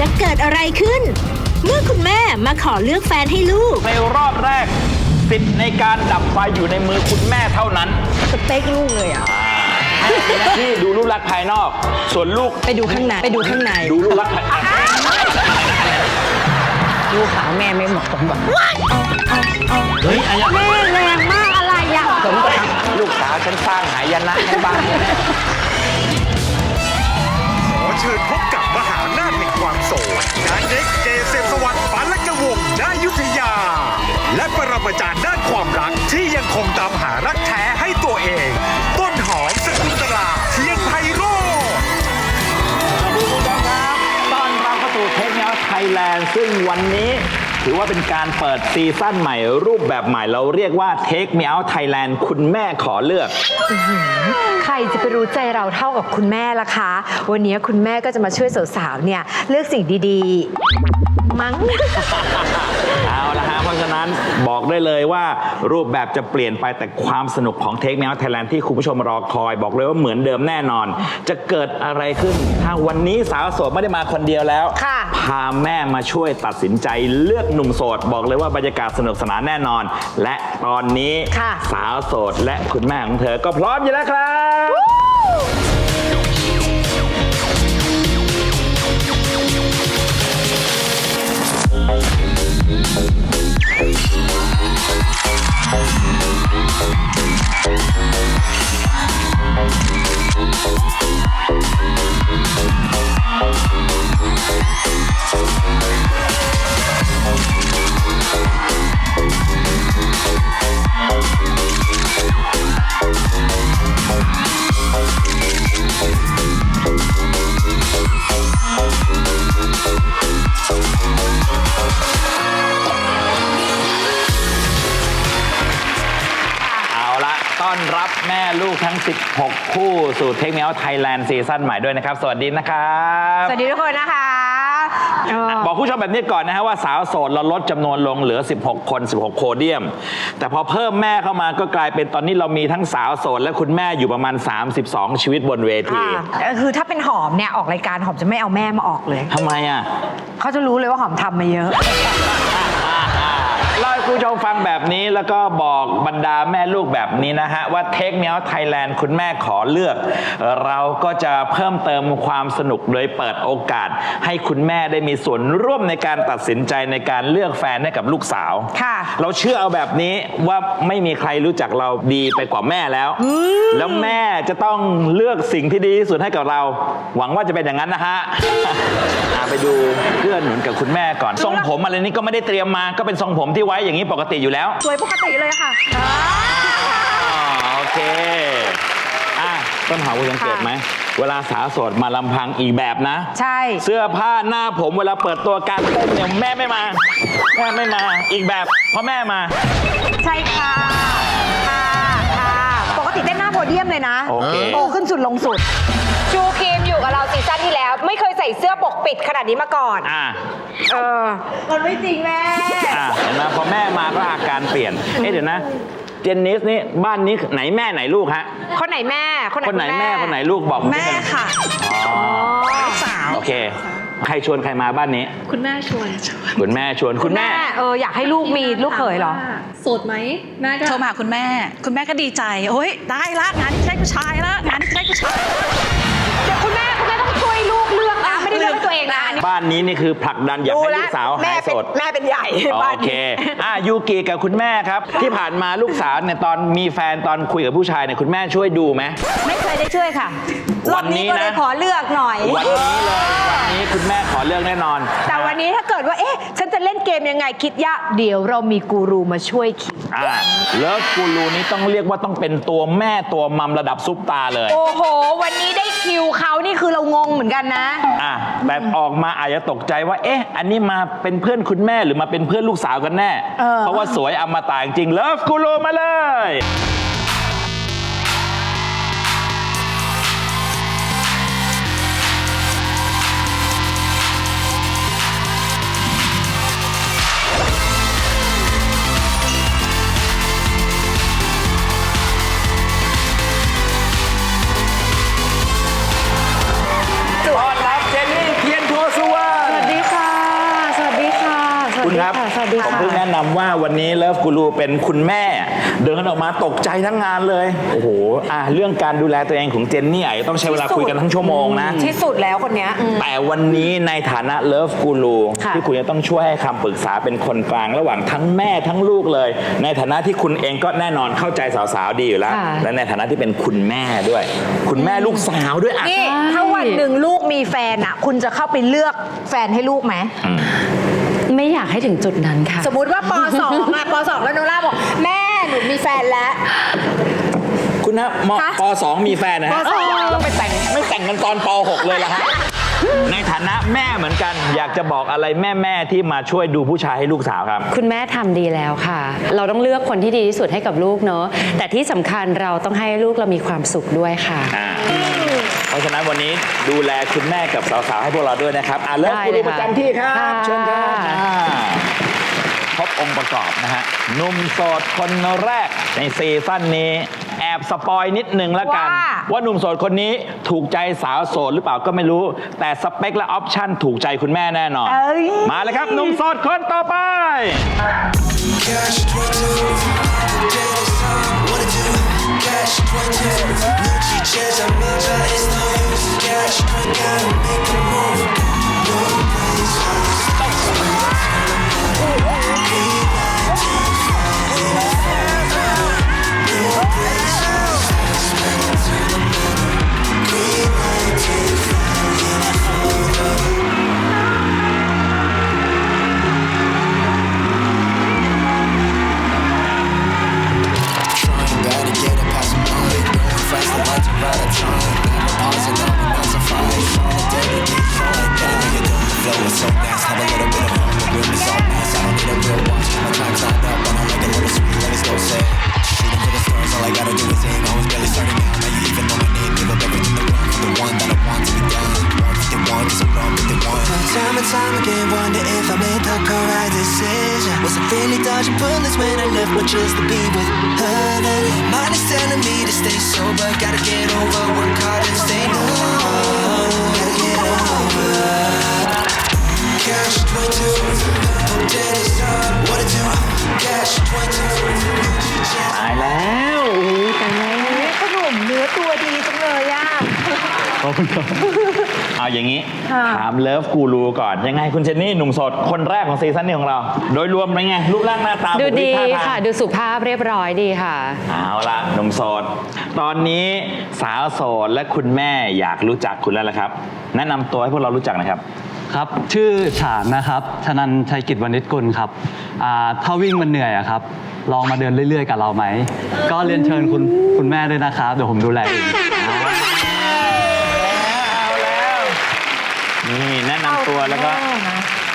จะเกิดอะไรขึ้น เมื่อคุณแม่มาขอเลือกแฟนให้ลูก ในรอบแรกสิทธิ์ในการดับไฟอยู่ในมือคุณแม่เท่านั้นสเต็กลูกเลยอะที่ดูรูปลักษณ์ภายนอก ส่วนลูกไปดูข้างในไปดูข้างในดูรูปลักษณ์ภายในลูกสาวแม่ไม่เหมาะสมแบบเฮ้ยอะไรแม่แรงมากอะไรอะสมกับลูกสาวฉันสร้างหายนะให้บ้าน พบกับมหาอำนาจแห่งความโศกนายเด็กเกษมสวัสดิ์ปัลกวงศ์นายุทธยา และปรมาจารย์ด้านความรักที่ยังคงตามหารักแท้ให้ตัวเอง ต้นหอมสกุลตลาเทียนไพโรจน์สวัสดีคุณผู้ชมครับต้อนรับเข้าสู่เทคเน o ไทยแลนด์ซึ่งวันนี้ ถือว่าเป็นการเปิดซีซั่นใหม่รูปแบบใหม่เราเรียกว่า Take Me Out Thailand คุณแม่ขอเลือกใค รจะไปรู้ใจเราเท่ากับคุณแม่ล่ะคะ วันนี้คุณแม่ก็จะมาช่วยสาวๆเนี่ยเลือกสิ่งดีๆ มั้ง เอาละฮะเพราะฉะนั้นบอกได้เลยว่ารูปแบบจะเปลี่ยนไปแต่ความสนุกของ Take Me Out Thailand ที่คุณผู้ชมรอคอย บอกเลยว่าเหมือนเดิมแน่นอน จะเกิดอะไรขึ้น ถ้าวันนี้สาวโสดไม่ได้มาคนเดียวแล้ว ค่ะ พาแม่มาช่วยตัดสินใจเลือกหนุ่มโสด บอกเลยว่าบรรยากาศสนุกสนานแน่นอน และตอนนี้ค่ะ สาวโสดและคุณแม่ของเธอก็พร้อมอยู่แล้วครับ เอ ต้อนรับแม่ลูกทั้ง 16 คู่สู่เทคเน o ไทยแลนด์ซีซั่นใหม่ด้วยนะครับ สวัสดีนะครับสวัสดีทุกคนนะคะเออบอกผู้ชมแบบนี้ก่อนนะฮะว่าสาวโสดเราลดจำนวนลงเหลือ 16 คน 16 โคเดียม แต่พอเพิ่มแม่เข้ามาก็กลายเป็นตอนนี้เรามีทั้งสาวโสดและคุณแม่อยู่ประมาณ 32 ชีวิตบนเวทีค่ะเออคือถ้าเป็นหอมเนี่ยออกรายการหอมจะไม่เอาแม่มาออกเลย ทำไมอะ เขาจะรู้เลยว่าหอมทำมาเยอะเล่าให้คุณ ผู้ชมฟังแบบนี้แล้วก็บอกบรรดาแม่ลูกแบบนี้นะฮะ ว่าเทคเนียไทยแลนด์คุณแม่ขอเลือก เราก็จะเพิ่มเติมความสนุกโดยเปิดโอกาส ให้คุณแม่ได้มีส่วนร่วมในการตัดสินใจในการเลือกแฟนให้กับลูกสาวค่ะ เราเชื่อเอาแบบนี้ว่าไม่มีใครรู้จักเราดีไปกว่าแม่แล้ว แล้วแม่จะต้องเลือกสิ่งที่ดีที่สุดให้กับเรา หวังว่าจะเป็นอย่างนั้นนะฮะอะไปดูเพื่ อนหนุนกับคุณแม่ก่อนทรงผมอะไรนี้ก็ไม่ได้เตรียมมาก็เป็นทรงผมที่ไว้อย่างนี้ปกติอยู่แล้วสวยปกติเลยค่ะอ๋อโอเคอะต้นหอมคุณสังเกตไหมเวลาสาวโสดมาลำพังอีกแบบนะ ใช่ เสื้อผ้าหน้าผมเวลาเปิดตัวการเต้นเนี่ยแม่ไม่มาแม่ไม่มาอีกแบบเพราะแม่มา ใช่ค่ะค่ะค่ะปกติเต้นหน้าโพเดียมเลยนะ โอเคโตขึ้นสุดลงสุดชูครี มอยู่กับเราซีซั่นที่แล้ว ไม่เคยใส่เสื้อปกปิดขนาดนี้มาก่อน อะเออ มันไม่จริงแม่ อะเห็นไหมพอแม่มาก็อาการเปลี่ยน เอ๊ะเดี๋ยวนะ เจนนิสนี่บ้านนี้ไหนแม่ไหนลูกฮะ คนไหนแม่ คนไหนคนไหนณแม่คนไหนลูกบอกผแม่นิดนึงค่ะอ๋อสาว โอเค ใครชวนใครมาบ้านนี้ คุณแม่ชวนคุณแม่ชวนคุณแม่เออ อยากให้ลูกมีลูกเขยเหรอโสดไหมแม่ก็ โทรมาหาคุณแม่ คุณแม่ก็ดีใจ โอ้ยได้ละงานนี้ใช่ผู้ชายละงานนี้ใช่ผู้ชายเดี๋ นะอันนี้บ้านนี้นี่คือผลักดันอยากให้ลูกสาวหายโสดแม่เป็นใหญ่โอเค อะยูกิกับคุณแม่ครับ ที่ผ่านมาลูกสาวเนี่ยตอนมีแฟนตอนคุยกับผู้ชายเนี่ยคุณแม่ช่วยดูไหม ไม่เคยได้ช่วยค่ะรวัอบนนี้นี้ก็เลยนะขอเลือกหน่อย วันนี้เลย วันนี้คุณแม่ขอเลือกแน่นอนแต่วันนี้ถ้าเกิดว่า เอ๊ะ ฉันจะเล่นเกมยังไงคิดยาก เดี๋ยวเรามีกูรูมาช่วยคิด อ่าเลิฟกูรูนี้ต้องเรียกว่าต้องเป็นตัวแม่ตัวมัมระดับซุปตาเลย โอ้โห วันนี้ได้คิวเขานี่คือเรางงเหมือนกันนะ อะแต่ออกมาอาจจะตกใจว่า เอ๊ะ อันนี้มาเป็นเพื่อนคุณแม่หรือมาเป็นเพื่อนลูกสาวกันแน่ เออ เพราะว่าสวยอมตะจริงเลิฟกูรูมาเลย นนี้เลิฟกูรูเป็นคุณแม่ เดินออกมาตกใจทั้งงานเลย โอ้โหอะเรื่องการดูแลตัวเองของเจนนี่อาจจะต้องใช้เวลาคุยกันทั้งชั่วโมงนะ ที่สุดแล้วคนเนี้ยอืม แต่วันนี้ในฐานะเลิฟกูรูค่ะ ที่คุณจะต้องช่วยให้คำปรึกษาเป็นคนกลางระหว่างทั้งแม่ทั้งลูกเลย ในฐานะที่คุณเองก็แน่นอนเข้าใจสาวๆดีอยู่แล้ว ค่ะ และในฐานะที่เป็นคุณแม่ด้วย คุณแม่ลูกสาวด้วยอะ นี่ ถ้าวันหนึ่งลูกมีแฟนอะ คุณจะเข้าไปเลือกแฟนให้ลูกไหม ไม่อยากให้ถึงจุดนั้นค่ะ สมมติว่าป .2 อะป .2 แล้วโนล่าบอก แม่หนูมีแฟนแล้ว คุณนะมคะปสองมีแฟนนะฮะปสอง แล้วไม่แต่งไม่แต่งกันตอนปหกเลยล่ะฮะ ในฐานะแม่เหมือนกัน อยากจะบอกอะไรแม่ๆที่มาช่วยดูผู้ชายให้ลูกสาวครับ คุณแม่ทำดีแล้วค่ะ เราต้องเลือกคนที่ดีที่สุดให้กับลูกเนอะแต่ที่สำคัญเราต้องให้ลูกเรามีความสุขด้วยค่ะ อ่า เพราะฉะนั้นวันนี้ดูแลคุณแม่กับสาวๆให้พวกเราด้วยนะครับอะเลิกได้คุณเลดูยประค่ะจำที่ครับ ค่ะ เชิญครับอ่าครบองค์ประกอบนะฮะหนุ่มโสดคนแรกในซีซั่นนี้ แอบสปอยนิดนึงแล้วกัน ว่า ว่าหนุ่มโสดคนนี้ถูกใจสาวโสดหรือเปล่าก็ไม่รู้ แต่สเปคและออปชั่นถูกใจคุณแม่แน่นอน เอ้ย มาเลยครับหนุ่มโสดคนต่อไป Change our minds, it's no use. Yeah, I gotta make a move. เอาอย่างนี้ถามเลิฟกูรูก่อน ยังไงคุณเจนนี่หนุ่มโสด คนแรกของซีซั่นนี้ของเรา โดยรวมเป็นไง รูปร่างหน้าตาดูบุคลิดีกท่าทาง ค่ะ ดูสุภาพเรียบร้อยดีค่ะ เอาละหนุ่มโสด ตอนนี้สาวโสดและคุณแม่อยากรู้จักคุณแล้วละครับ แนะนำตัวให้พวกเรารู้จักหนะครับ ครับ ชื่อฉานนะครับชนันชัยกิจวณิชกุลครับอ่าถ้าวิ่งมันเหนื่อยอะครับ ลองมาเดินเรื่อยๆ กับเราไหม ก็เรียนเชิญคุณคุณแม่ด้วยนะครับ เดี๋ยวผมดูแลเอง นี่แนะนำตัวแล้วก็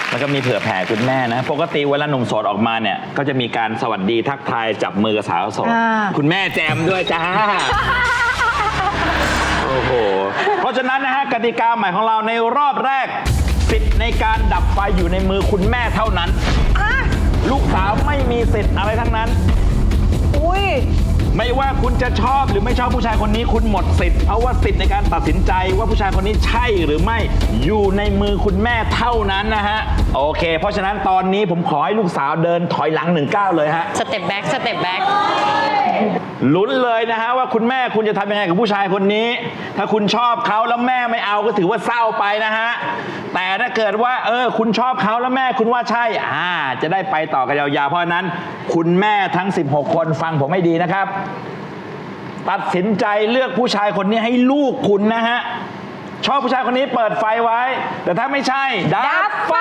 แล้วก็มีเผื่อแผ่คุณแม่นะ ปกติเวลาหนุ่มโสดออกมาเนี่ย ก็จะมีการสวัสดีทักทายจับมือกับสาวโสด อ่า คุณแม่แจมด้วยจ้า โอ้โห เพราะฉะนั้นนะฮะกติกาใหม่ของเราในรอบแรกสิทธิ์ในการดับไฟอยู่ในมือคุณแม่เท่านั้น ลูกสาวไม่มีสิทธิ์อะไรทั้งนั้น อุ้ย ไม่ว่าคุณจะชอบหรือไม่ชอบผู้ชายคนนี้คุณหมดสิทธิ์เพราะว่าสิทธิ์ในการตัดสินใจว่าผู้ชายคนนี้ใช่หรือไม่อยู่ในมือคุณแม่เท่านั้นนะฮะ โอเค เพราะฉะนั้นตอนนี้ผมขอให้ลูกสาวเดินถอยหลังหนึ่งก้าวเลยฮะสเต็ปแบ็กสเต็ปแบ็กลุ้นเลยนะฮะว่าคุณแม่คุณจะทำยังไงกับผู้ชายคนนี้ ถ้าคุณชอบเขาแล้วแม่ไม่เอาก็ถือว่าเศร้าไปนะฮะ แต่ถ้าเกิดว่า เออ คุณชอบเขาแล้วแม่คุณว่าใช่ อ่า จะได้ไปต่อกันยาวๆ เพราะฉะนั้น คุณแม่ทั้ง 16 คนฟังผมให้ดีนะครับตัดสินใจเลือกผู้ชายคนนี้ให้ลูกคุณนะฮะ ชอบผู้ชายคนนี้เปิดไฟไว้ แต่ถ้าไม่ใช่ ดับไฟ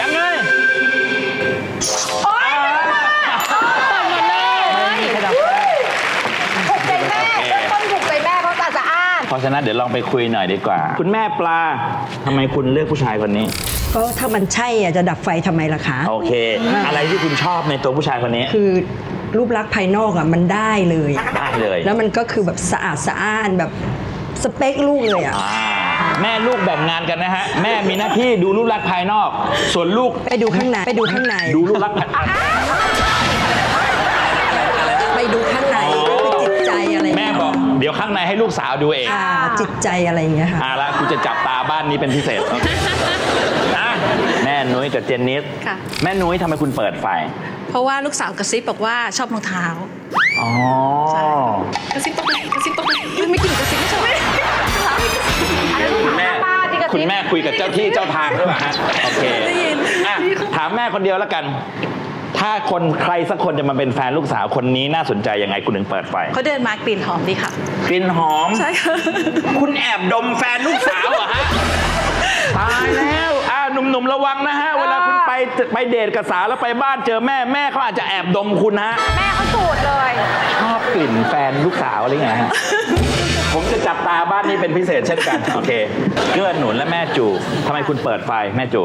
ยังไงถูกใจแม่เริ่มต้นถูกใจแม่เพราะตาสะอ้านเพราะฉะนั้นเดี๋ยวลองไปคุยหน่อยดีกว่า คุณแม่ปลาทำไมคุณเลือกผู้ชายคนนี้ ก็ถ้ามันใช่อะจะดับไฟทำไมล่ะคะ โอเค อะไรที่คุณชอบในตัวผู้ชายคนนี้คือรูปลักษณ์ภายนอกอะมันได้เลยได้เลยแล้วมันก็คือแบบสะอาดสะอ้านแบบสเปคลูกเลยอะ อ่าแม่ลูกแบ่งงานกันนะฮะ แม่มีหน้าที่ดูรูปลักษณ์ภายนอก ส่วนลูกไปดูข้างในไปดูข้างใน ดูรูปลักษณ์ภายไปดูข้างในก็คือจิตใจอะไรแม่บอกดี๋ยวข้างในให้ลูกสาวดูเองอ่าจิตใจอะไรอย่างเงี้ยค่ะอ่าละกูจะจับตาบ้านนี้เป็นพิเศษโอเคอะ แม่นุ้ยกับเจนนิสค่ะ แม่นุ้ยทำไมคุณเปิดไฟเพราะว่าลูกสาวกระซิบบอกว่าชอบรองเท้า อ๋อกระซิบตรงไหนกระซิบตรงไหนไม่กินกระซิบไม่ใช่เหรอคุณแม่คุณแม่คุยกับเจ้าที่เจ้าทางด้วยป่ะฮะโอเคได้ยินอะถามแม่คนเดียวแล้วกัน ถ้าคนใครสักคนจะมาเป็นแฟนลูกสาวคนนี้น่าสนใจยังไงคุณถึงเปิดไฟเขาเดินมากลิ่นหอมดีค่ะ กลิ่นหอม ใช่ค่ะ คุณแอบดมแฟนลูกสาวเหรอฮะ ตายแล้วอ่า หนุ่มๆระวังนะฮะ เวลาคุณไปไปเดทกับสาวแล้วไปบ้านเจอแม่แม่เขาอาจจะแอบดมคุณฮะ แม่เขาสูตรเลย ชอบกลิ่นแฟนลูกสาวอะไรเงี้ยฮะ ผมจะจับตาบ้านนี้เป็นพิเศษเช่นกัน โอเค เกื้อหนุนและแม่จูทำไมคุณเปิดไฟแม่จู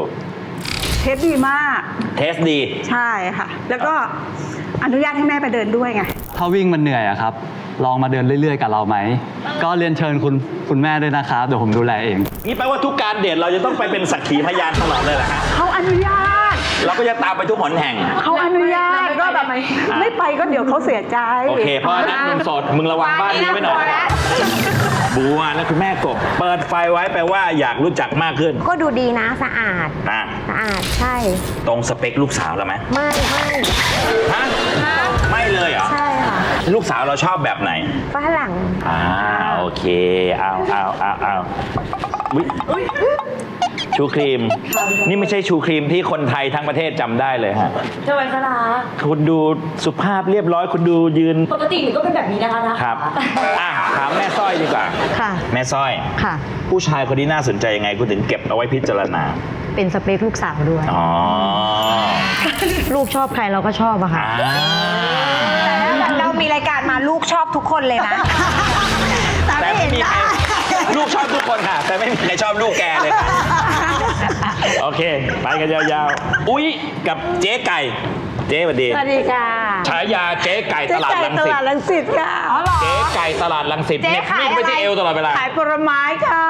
เทสดีมาก เทสดี ใช่ค่ะ แล้วก็อนุญาตให้แม่ไปเดินด้วยไง ถ้าวิ่งมันเหนื่อยอะครับ ลองมาเดินเรื่อยๆ กับเราไหม ก็เรียนเชิญคุณคุณแม่ด้วยนะครับ เดี๋ยวผมดูแลเอง นี่แปลว่าทุกการเดทเราจะต้องไปเป็นสักขีพยานตลอดเลยเหรอฮะเขาอนุญาต เราก็จะตามไปทุกหนแห่ง เขาอนุญาตก็แบบไม่ไปก็เดี๋ยวเขาเสียใจโอเค เพราะฉะนั้นหนุ่มโสดมึงระวังบ้านนี้ไว้หน่อย บัวและคุณแม่กบ เปิดไฟไว้แปลว่าอยากรู้จักมากขึ้นก็ดูดีนะสะอาดอะสะอาดใช่ ตรงสเปคลูกสาวเราไหมไม่ไม่ฮะไม่เลยเหรอ ใช่ค่ะ ลูกสาวเราชอบแบบไหนฝรั่งอ่าโอเคเอาเอาเอาเอาอุ๊ยชูครีม นี่ไม่ใช่ชูครีมที่คนไทยทั้งประเทศจำได้เลยฮะทำไมคะนะคุณดูสุภาพเรียบร้อยคุณดูยืนปกติหนูก็เป็นแบบนี้นะคะนะครับอะถามแม่สร้อยดีกว่า ค่ะ แม่สร้อย ค่ะ ผู้ชายคนนี้น่าสนใจยังไงคุณถึงเก็บเอาไว้พิจารณา เป็นสเปคลูกสาวด้วย อ๋อ ลูกชอบใครเราก็ชอบอะค่ะ อ่าเรา มีรายการมาลูกชอบทุกคนเลยนะ แต่ไม่มีใครลูกชอบทุกคนค่ะ แต่ไม่มีใครชอบลูกแกเลยค่ะ โอเค ไปกันยาวๆ อุ้ยกับเจ๊ไก่ เจ๊สวัสดีสวัสดีค่ะฉายาเจ๊ไก่ตลาดลังสิตลังสิตค่ะ อ๋อเหรอ เจ๊ไก่ตลาดลังสิตเจ๊เน็บขายมีดไปที่อะไรเอวตลอดเวลา ขายผลไม้ค่ะ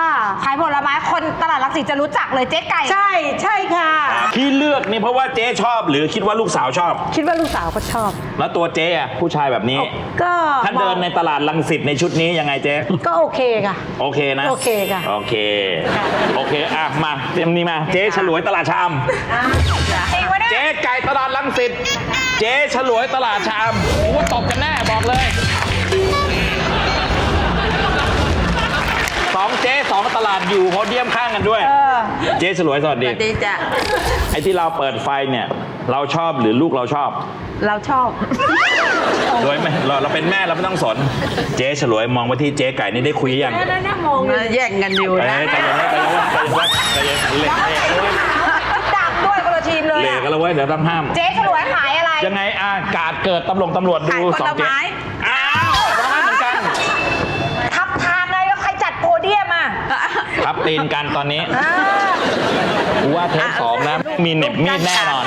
ขายผลไม้คนตลาดรังสิตจะรู้จักเลยเจ๊ไก่ ใช่ใช่ค่ะ ที่เลือกนี่เพราะว่าเจ๊ชอบ หรือคิดว่าลูกสาวชอบ คิดว่าลูกสาวก็ชอบ แล้วตัวเจ๊อะผู้ชายแบบนี้ ก็ถ้าเดินในตลาดลังสิตในชุดนี้ยังไงเจ๊ ก็โอเคค่ะ โอเคนะ โอเคค่ะ โอเค โอเค อะ มาเตรียมนี้มา เจ๊ฉลวยตลาดชามเจ๊ไก่ตลาดลังสิตเจ๊ฉลวยตลาดชามกูว่าตบกันแน่บอกเลยสองเจ๊สองตลาดอยู่โพเดียมข้างกันด้วยเจ๊ฉลวยสวัสดี ดีจ้ะไอ้ที่เราเปิดไฟเนี่ย เราชอบหรือลูกเราชอบ เราชอบ โดยไม่เราเราเป็นแม่เราไม่ต้องสน เจ๊ฉลวยมองว่าที่เจ๊ไก่นี่ได้คุยยังแย่งกันอยู่เอ้นะยใจเย็นนะใจเย็นนะใจเย็นใจเย็นเหล็กเหล็กดับด้วยคนละทีมเลยเหล็กอะกันแล้วเว้ยเดี๋ยวต้องห้าม เจ๊ฉลวยขายอะไร ยังไงอะกาดเกิดตำรวจตำรวจดูขายผลสองเจ๊ไม้ อ้าวผลไม้เหมือนกัน ทับทางเลยแล้วใครจัดโพเดียมอะ ทับตีนกันตอนนี้กูว่าเทปสองนะมีเหน็บมีดแน่นอน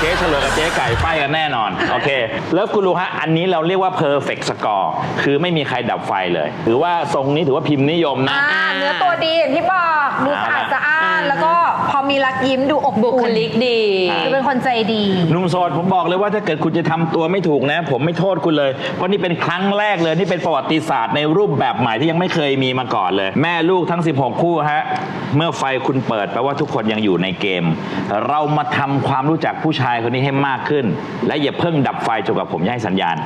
เจ๊เฉลยกับเจ๊ไก่ไฟกันแน่นอน โอเค แล้วคุณรู้ฮะ อันนี้เราเรียกว่า perfect score คือไม่มีใครดับไฟเลยถือว่าทรงนี้ถือว่าพิมพ์นิยมนะ อ่าเนื้อตัวดีอย่างที่บอก ดูสะอาดสะอ้านแล้วก็พอ มีรักยิ้มดูอบบุอุ่นคลิกดี ดูเป็นคนใจดี หนุ่มโสดผมบอกเลยว่าถ้าเกิดคุณจะทำตัวไม่ถูกนะ ผมไม่โทษคุณเลย เพราะนี่เป็นครั้งแรกเลย นี่เป็นประวัติศาสตร์ในรูปแบบใหม่ที่ยังไม่เคยมีมาก่อนเลย แม่ลูกทั้ง 16 คู่ฮะ เมื่อไฟคุณเปิดแปลว่าทุกคนยังอยู่ในเกม เรามาทำความรู้จักผู้ชายคนนี้ให้มากขึ้น และอย่าเพิ่งดับไฟจนกว่าผมจะให้สัญญาณ